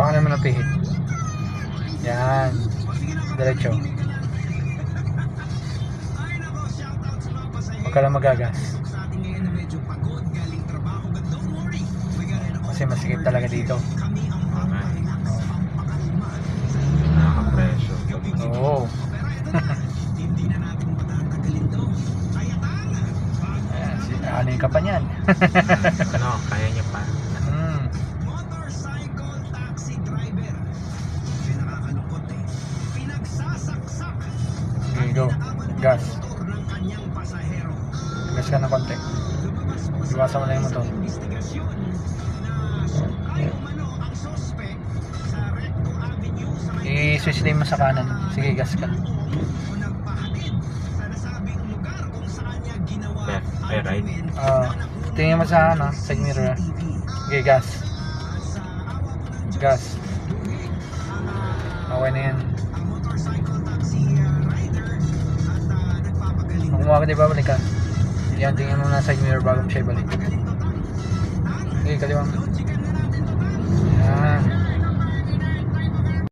Pakanan mo ng pihit. Yan. Diretso. Huwag ka lang magagas. Kasi masikip talaga dito. Okay. Nakaka-pressure. Oo. Ayan, si, ano ka pa niyan? ano, kaya niya pa. Okay, go. Gas. Gas ka ng konti. Iwasan mo na yung motor. I-switch lane mo sa kanan. Sige, gas ka. Ay right. Ah, tingin mo sa ano, side mirror. Okay, gas. Gas. Okay na yan. Kung kumaka di ba, balik ka. Yan, tingin mo na side mirror bago mo siya ibalik. Okay, kaliwa mo.